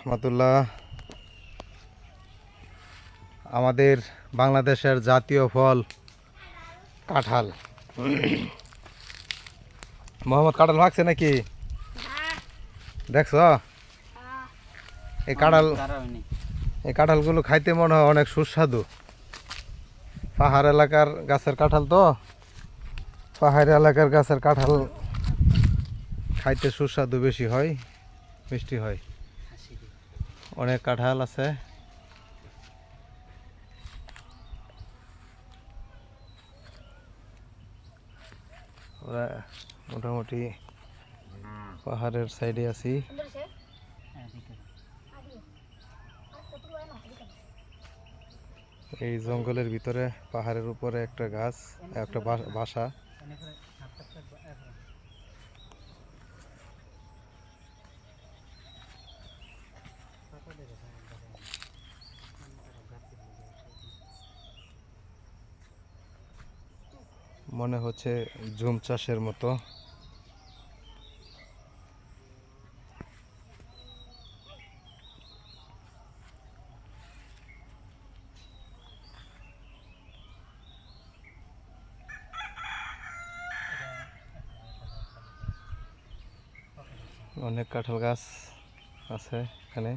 রহমতুল্লাহ। আমাদের বাংলাদেশের জাতীয় ফল কাঁঠাল। মোহাম্মদ কাঁঠাল ভাগছে নাকি? দেখছ? এই কাঁঠাল এই কাঁঠালগুলো খাইতে মনে হয় অনেক সুস্বাদু। পাহাড় এলাকার গাছের কাঁঠাল তো। পাহাড় এলাকার গাছের কাঁঠাল খাইতে সুস্বাদু বেশি হয়, মিষ্টি হয়। অনেক কাঁঠাল আছে। মোটামুটি পাহাড়ের সাইডে আছি। এই জঙ্গলের ভিতরে পাহাড়ের উপরে একটা গাছ, একটা বাসা। মনে হচ্ছে জুম চাষের মতো। অনেক কাঁঠাল গাছ আছে এখানে।